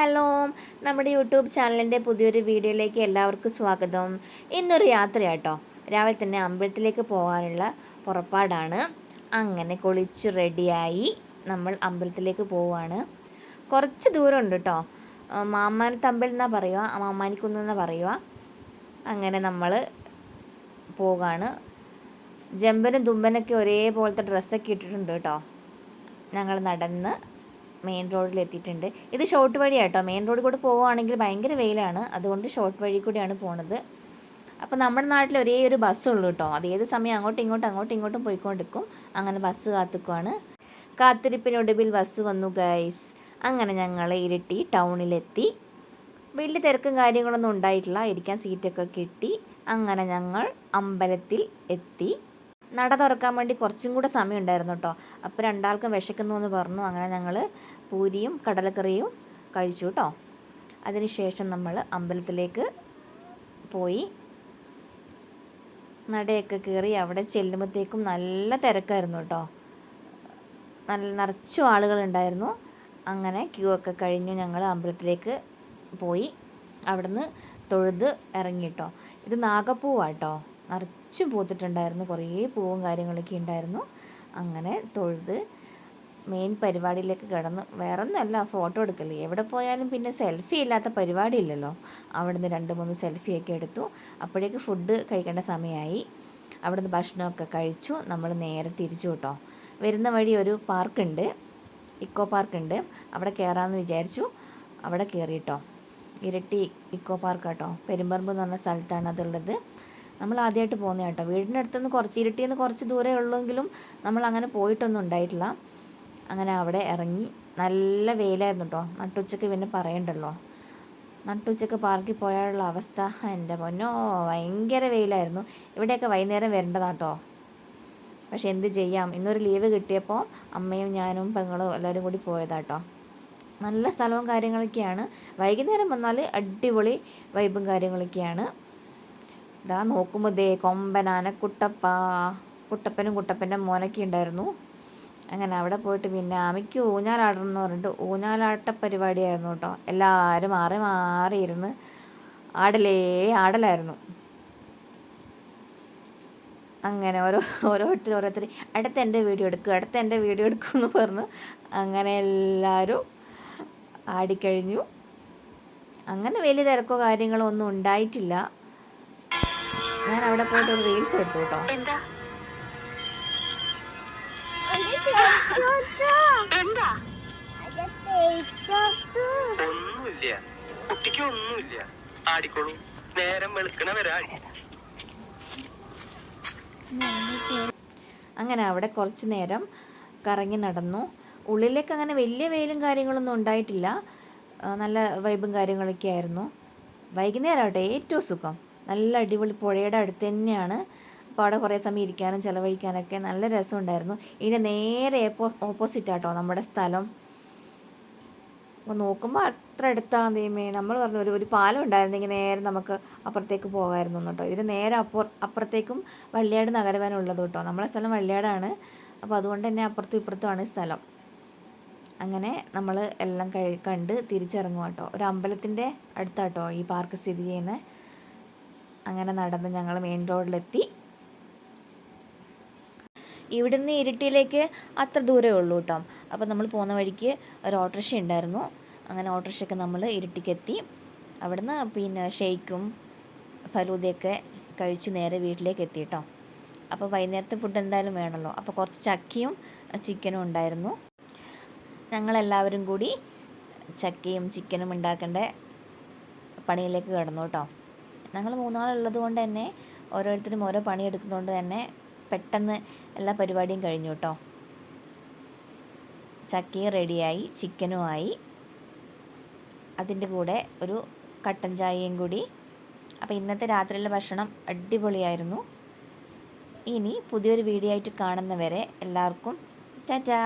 Hello നമ്മുടെ YouTube ചാനലിന്റെ പുതിയൊരു വീഡിയോയിലേക്ക് എല്ലാവർക്കും സ്വാഗതം. ഇന്നൊരു യാത്രയാട്ടോ. രാവിലെ തന്നെ അമ്പലത്തിലേക്ക് പോകാനുള്ള പുറപ്പാടാണ്. അങ്ങനെ കുളിച്ച് റെഡിയായി നമ്മൾ അമ്പലത്തിലേക്ക് പോവുകയാണ്. കുറച്ച് ദൂരമുണ്ട് കേട്ടോ മാമാനത്തമ്പൽ എന്നാ പറയുക മാമാനിക്കുന്ന് എന്നാ പറയുക അങ്ങനെ നമ്മൾ പോകാണ് ജമ്പനും തുമ്പനൊക്കെ ഒരേപോലത്തെ ഡ്രസ്സൊക്കെ ഇട്ടിട്ടുണ്ട് കേട്ടോ ഞങ്ങൾ നടന്ന് മെയിൻ റോഡിൽ എത്തിയിട്ടുണ്ട്. ഇത് ഷോർട്ട് വഴിയാട്ടോ. മെയിൻ റോഡിൽ കൂടെ പോവുകയാണെങ്കിൽ ഭയങ്കര വെയിലാണ്. അതുകൊണ്ട് ഷോർട്ട് വഴി കൂടിയാണ് പോണത്. അപ്പോൾ നമ്മുടെ നാട്ടിൽ ഒരേ ഒരു ബസ്സുള്ളൂ കേട്ടോ അത് ഏത് സമയം അങ്ങോട്ടും ഇങ്ങോട്ടും അങ്ങോട്ടും ഇങ്ങോട്ടും പോയിക്കൊണ്ടിരിക്കും. അങ്ങനെ ബസ് കാത്തുക്കുവാണ്. കാത്തിരിപ്പിനൊടുവിൽ ബസ് വന്നു ഗൈസ് അങ്ങനെ ഞങ്ങൾ ഇരിട്ടി ടൗണിലെത്തി വലിയ തിരക്കും കാര്യങ്ങളൊന്നും ഉണ്ടായിട്ടില്ല. ഇരിക്കാൻ സീറ്റൊക്കെ കിട്ടി. അങ്ങനെ ഞങ്ങൾ അമ്പലത്തിൽ എത്തി. നട തുറക്കാൻ വേണ്ടി കുറച്ചും കൂടെ സമയം ഉണ്ടായിരുന്നു കേട്ടോ. അപ്പോൾ രണ്ടാൾക്കും വിശക്കുന്നു എന്ന് പറഞ്ഞു. അങ്ങനെ ഞങ്ങൾ പൂരിയും കടലക്കറിയും കഴിച്ചു കേട്ടോ. അതിനുശേഷം നമ്മൾ അമ്പലത്തിലേക്ക് പോയി. നടയൊക്കെ കയറി അവിടെ ചെല്ലുമ്പോഴത്തേക്കും നല്ല തിരക്കായിരുന്നു കേട്ടോ. നല്ല നിറച്ചു ആളുകളുണ്ടായിരുന്നു. അങ്ങനെ ക്യൂ ഒക്കെ കഴിഞ്ഞു ഞങ്ങൾ അമ്പലത്തിലേക്ക് പോയി. അവിടുന്ന് തൊഴുത് ഇറങ്ങി കേട്ടോ. ഇത് നാഗപ്പൂവാട്ടോ നിറച്ചും പൂത്തിട്ടുണ്ടായിരുന്നു. കുറേ പൂവും കാര്യങ്ങളൊക്കെ ഉണ്ടായിരുന്നു. അങ്ങനെ തൊഴുത് മെയിൻ പരിപാടിയിലേക്ക് കിടന്നു വേറെ ഒന്നുമല്ല ഫോട്ടോ എടുക്കൽ. എവിടെ പോയാലും പിന്നെ സെൽഫി ഇല്ലാത്ത പരിപാടി ഇല്ലല്ലോ. അവിടുന്ന് രണ്ട് മൂന്ന് സെൽഫിയൊക്കെ എടുത്തു. അപ്പോഴേക്ക് ഫുഡ് കഴിക്കേണ്ട സമയമായി. അവിടുന്ന് ഭക്ഷണമൊക്കെ കഴിച്ചു. നമ്മൾ നേരെ തിരിച്ചു കേട്ടോ. വരുന്ന വഴി ഒരു പാർക്കുണ്ട്. ഇക്കോ പാർക്കുണ്ട്. അവിടെ കയറാമെന്ന് വിചാരിച്ചു. അവിടെ കയറിയിട്ടോ ഇരട്ടി ഇക്കോ പാർക്ക് കേട്ടോ പെരുമ്പറമ്പ് എന്ന് പറഞ്ഞ സ്ഥലത്താണ് അതുള്ളത്. നമ്മൾ ആദ്യമായിട്ട് പോകുന്നത് കേട്ടോ. വീടിന്റെ അടുത്തുനിന്ന് കുറച്ച് ഇരട്ടിയിൽ നിന്ന് കുറച്ച് ദൂരമേ ഉള്ളെങ്കിലും നമ്മൾ അങ്ങനെ പോയിട്ടൊന്നും ഉണ്ടായിട്ടില്ല. അങ്ങനെ അവിടെ ഇറങ്ങി. നല്ല വെയിലായിരുന്നു കേട്ടോ നട്ടുച്ചയ്ക്ക് പിന്നെ പറയണ്ടല്ലോ. നട്ടുച്ചയ്ക്ക് പാർക്കിൽ പോയാലുള്ള അവസ്ഥ. എന്റെ പൊന്നോ ഭയങ്കര വെയിലായിരുന്നു. ഇവിടെയൊക്കെ വൈകുന്നേരം വരേണ്ടതാട്ടോ പക്ഷെ എന്ത് ചെയ്യാം? ഇന്നൊരു ലീവ് കിട്ടിയപ്പോൾ അമ്മയും ഞാനും പെങ്ങളും എല്ലാവരും കൂടി പോയതാട്ടോ നല്ല സ്ഥലവും കാര്യങ്ങളൊക്കെയാണ്. വൈകുന്നേരം വന്നാൽ അടിപൊളി വൈബും കാര്യങ്ങളൊക്കെയാണ്. ഇതാ നോക്കുമ്പോൾ ദേ കൊമ്പൻ കുട്ടപ്പ. കുട്ടപ്പനും കുട്ടപ്പന്റെ മോനൊക്കെ ഉണ്ടായിരുന്നു. അങ്ങനെ അവിടെ പോയിട്ട് പിന്നെ അമ്മയ്ക്ക് ഊഞ്ഞാലാടണം എന്ന് പറഞ്ഞിട്ട് ഊഞ്ഞാലാട്ട പരിപാടിയായിരുന്നു കേട്ടോ. എല്ലാവരും മാറി മാറി ഇരുന്ന് ആടലേ ആടലായിരുന്നു. അങ്ങനെ ഓരോ ഓരോരുത്തർ ഓരോരുത്തർ അടുത്ത എന്റെ വീഡിയോ എടുക്കും അടുത്ത എന്റെ വീഡിയോ എടുക്കും എന്ന് പറഞ്ഞു അങ്ങനെ എല്ലാവരും ആടിക്കഴിഞ്ഞു. അങ്ങനെ വലിയ തിരക്കോ കാര്യങ്ങളോ ഒന്നും ഉണ്ടായിട്ടില്ല. ഞാൻ അവിടെ പോയിട്ട് ഒരു റീൽസ് എടുത്തു കേട്ടോ. ഒന്നുമില്ല. കുട്ടിക്ക് ഒന്നുമില്ല. ആടിക്കോളൂ. നേരം വെളുക്കണ വരെ. അങ്ങനെ അവിടെ കുറച്ച് നേരം കറങ്ങി നടന്നു. ഉള്ളിലേക്ക് അങ്ങനെ വലിയ വെയിലും കാര്യങ്ങളൊന്നും ഉണ്ടായിട്ടില്ല. നല്ല വൈബും കാര്യങ്ങളൊക്കെ ആയിരുന്നു. വൈകുന്നേരം ആവട്ടെ ഏറ്റവും സുഖം. നല്ല അടിപൊളി പുഴയുടെ അടുത്ത് തന്നെയാണ്. അപ്പോൾ അവിടെ കുറേ സമയം ഇരിക്കാനും ചിലവഴിക്കാനൊക്കെ നല്ല രസമുണ്ടായിരുന്നു. ഇതിന്റെ നേരെ ഓപ്പോ ഓപ്പോസിറ്റ് ആട്ടോ നമ്മുടെ സ്ഥലം. അപ്പോൾ നോക്കുമ്പോൾ അത്ര അടുത്താണ് ദൈവമേ നമ്മൾ പറഞ്ഞു ഒരു ഒരു പാലം ഉണ്ടായിരുന്നെങ്കിൽ നേരെ നമുക്ക് അപ്പുറത്തേക്ക് പോകാമായിരുന്നു കേട്ടോ ഇതിന് നേരെ അപ്പുറ അപ്പുറത്തേക്കും വള്ളിയാട് നഗരവനുള്ളത് കേട്ടോ നമ്മളെ സ്ഥലം വള്ളിയാടാണ്. അപ്പോൾ അതുകൊണ്ട് തന്നെ അപ്പുറത്തും ഇപ്പുറത്തുമാണ് സ്ഥലം. അങ്ങനെ നമ്മൾ എല്ലാം കഴി കണ്ട് തിരിച്ചിറങ്ങുക കേട്ടോ ഒരു അമ്പലത്തിന്റെ അടുത്താട്ടോ ഈ പാർക്ക് സ്ഥിതി ചെയ്യുന്നത് അങ്ങനെ നടന്ന് ഞങ്ങൾ മെയിൻ റോഡിലെത്തി ഇവിടുന്ന് ഇരിട്ടിയിലേക്ക് അത്ര ദൂരമേ ഉള്ളൂ കേട്ടോ അപ്പോൾ നമ്മൾ പോകുന്ന വഴിക്ക് ഒരു ഓട്ടോറിക്ഷ ഉണ്ടായിരുന്നു. അങ്ങനെ ഓട്ടോറിക്ഷയൊക്കെ നമ്മൾ ഇരിട്ടിക്കെത്തി. അവിടുന്ന് പിന്നെ ഷെയ്ക്കും ഫലൂദയൊക്കെ കഴിച്ച് നേരെ വീട്ടിലേക്ക് എത്തി കേട്ടോ അപ്പോൾ വൈകുന്നേരത്തെ ഫുഡ് എന്തായാലും വേണമല്ലോ അപ്പോൾ കുറച്ച് ചക്കയും ചിക്കനും ഉണ്ടായിരുന്നു. ഞങ്ങളെല്ലാവരും കൂടി ചക്കയും ചിക്കനും ഉണ്ടാക്കേണ്ട പണിയിലേക്ക് കിടന്നു കേട്ടോ ഞങ്ങൾ മൂന്നാളുള്ളത് കൊണ്ട് തന്നെ ഓരോരുത്തരും ഓരോ പണിയെടുക്കുന്നതുകൊണ്ട് തന്നെ പെട്ടെന്ന് എല്ലാ പരിപാടിയും കഴിഞ്ഞു കേട്ടോ ചക്കയും റെഡിയായി ചിക്കനും ആയി. അതിന്റെ കൂടെ ഒരു കട്ടൻ ചായയും കൂടി. അപ്പോൾ ഇന്നത്തെ രാത്രിയിലെ ഭക്ഷണം അടിപൊളിയായിരുന്നു. ഇനി പുതിയൊരു വീഡിയോ ആയിട്ട് കാണുന്നവരെ എല്ലാവർക്കും ടാറ്റാ.